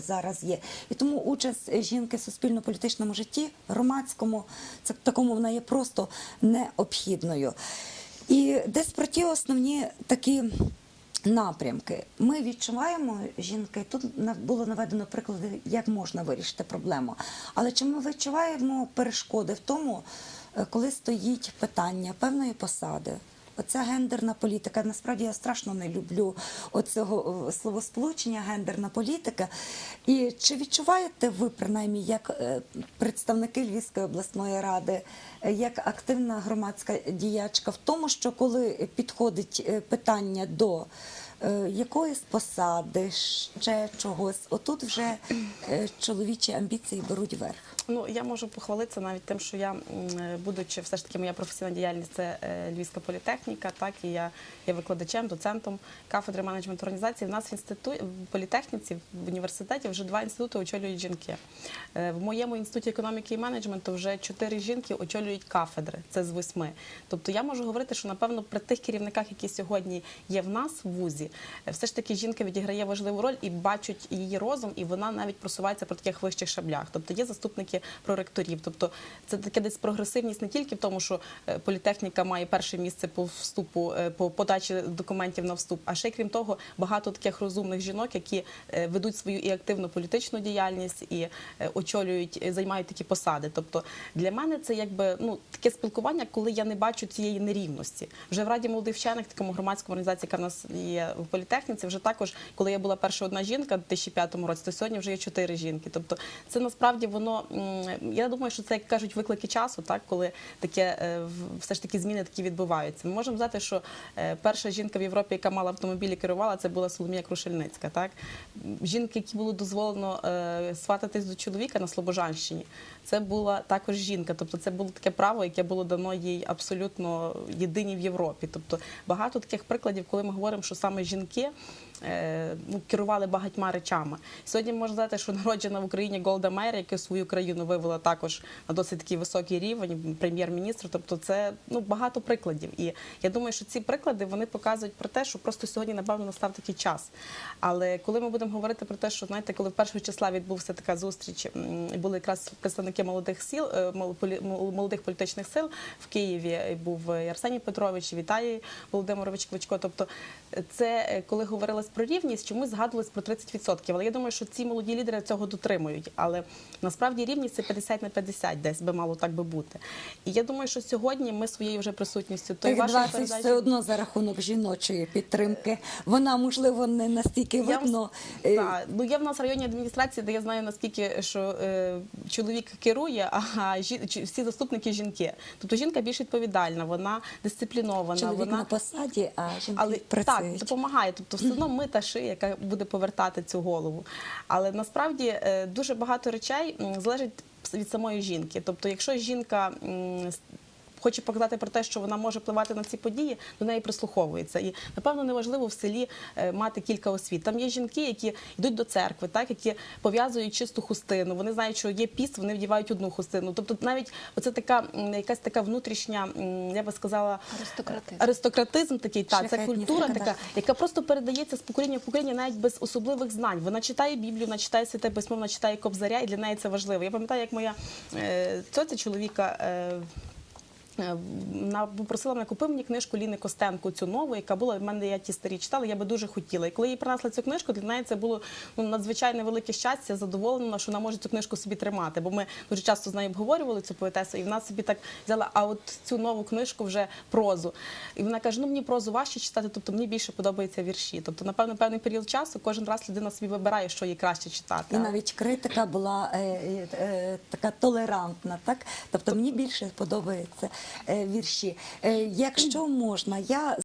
зараз є. І тому участь жінки в суспільно-політичному житті, громадському, це такому вона є просто необхідною. І десь про ті основні такі напрямки. Ми відчуваємо жінки. Тут було наведено приклади, як можна вирішити проблему. Але чи ми відчуваємо перешкоди в тому, е, коли стоїть питання певної посади? Оця гендерна політика. Насправді я страшно не люблю оцього е, словосполучення гендерна політика. І чи відчуваєте ви, принаймні, як е, представники Львівської обласної ради, е, як активна громадська діячка, в тому, що коли підходить питання до якоїсь посади, ще чогось, отут вже чоловічі амбіції беруть верх. Ну я можу похвалитися навіть тим, що я, е, будучи все ж таки моя професійна діяльність це е, Львівська політехніка, так і я є викладачем, доцентом кафедри менеджменту організації. В нас в інституті в політехніці в університеті вже два інститути очолюють жінки. Е, В моєму інституті економіки і менеджменту вже чотири жінки очолюють кафедри. Це з восьми. Тобто я можу говорити, що напевно при тих керівниках, які сьогодні є в нас в вузі, все ж таки жінка відіграє важливу роль і бачать її розум, і вона навіть просувається по таких вищих шаблях. Тобто є заступники проректорів. Тобто це таке десь прогресивність не тільки в тому, що е, політехніка має перше місце по вступу, е, по подачі документів на вступ, а ще крім того, багато таких розумних жінок, які е, ведуть свою і активну політичну діяльність, і очолюють, займають такі посади. Тобто для мене це якби ну таке спілкування, коли я не бачу цієї нерівності. Вже в раді молодих вчених, такому громадському організації, яка в нас є в політехніці, вже також, коли я була перша одна жінка в 2005 році, то сьогодні вже є чотири жінки. Тобто, це насправді воно я думаю, що це як кажуть виклики часу, так коли таке е, все ж таки зміни такі відбуваються. Ми можемо сказати, що е, перша жінка в Європі, яка мала автомобіль і керувала, це була Соломія Крушельницька. Так жінки, які було дозволено е, свататись до чоловіка на Слобожанщині, це була також жінка. Тобто, це було таке право, яке було дано їй абсолютно єдині в Європі. Тобто багато таких прикладів, коли ми говоримо, що саме жінки. Е, Ну, керували багатьма речами. Сьогодні можна сказати, що народжена в Україні Голда Мейер, яка свою країну вивела також на досить такий високий рівень, прем'єр-міністр. Тобто, це ну багато прикладів. І я думаю, що ці приклади вони показують про те, що просто сьогодні, напевно, настав такий час. Але коли ми будемо говорити про те, що знаєте, коли в першого числа відбувся така зустріч, були якраз представники молодих сіл, е, молодих політичних сил в Києві, і був і Арсеній Петрович, і Віталій Володимирович Кличко. Тобто, е, це е, коли говорилось про рівність, чомусь згадувалось про 30%. Але я думаю, що ці молоді лідери цього дотримують. Але насправді рівність це 50 на 50 десь би мало так би бути. І я думаю, що сьогодні ми своєю вже присутністю то Тих 20 передачі- все одно за рахунок жіночої підтримки. Вона, можливо, не настільки видно. е, ну є в нас районні адміністрації, де я знаю наскільки що е, чоловік керує, а жі, всі заступники жінки. Тобто жінка більш відповідальна, вона дисциплінована, Чоловік вона на посаді, а жінки але так допомагає. Тобто все одно ми та шия, яка буде повертати цю голову. Але насправді е, дуже багато речей залежить від самої жінки. Тобто, якщо жінка Хоче показати про те, що вона може впливати на ці події, до неї прислуховується. І напевно неважливо в селі е, мати кілька освіт. Там є жінки, які йдуть до церкви, так які пов'язують чисту хустину. Вони знають, що є піст, вони вдівають одну хустину. Тобто, навіть оце така якась така внутрішня, я би сказала, Аристократизм. аристократизм такий, та це культура така, яка просто передається з покоління в покоління навіть без особливих знань. Вона читає Біблію, вона читає святе письмо, вона читає кобзаря, і для неї це важливо. Я пам'ятаю, як моя е, цьоця чоловіка. Е, на- попросила мене купи мені книжку Ліни Костенко, цю нову, яка була в мене. Я ті старі читала. Я би дуже хотіла. І коли їй принесли цю книжку, для неї це було ну надзвичайне велике щастя, задоволена, що вона може цю книжку собі тримати. Бо ми дуже часто з нею обговорювали цю поетесу, і вона собі так взяла. А от цю нову книжку вже прозу. І вона каже: ну мені прозу важче читати, тобто мені більше подобаються вірші. Тобто, напевно, певний період часу кожен раз людина собі вибирає, що їй краще читати. І навіть критика була е, е, е, така толерантна, так? Тобто мені більше подобаються е, вірші. Е, якщо можна, я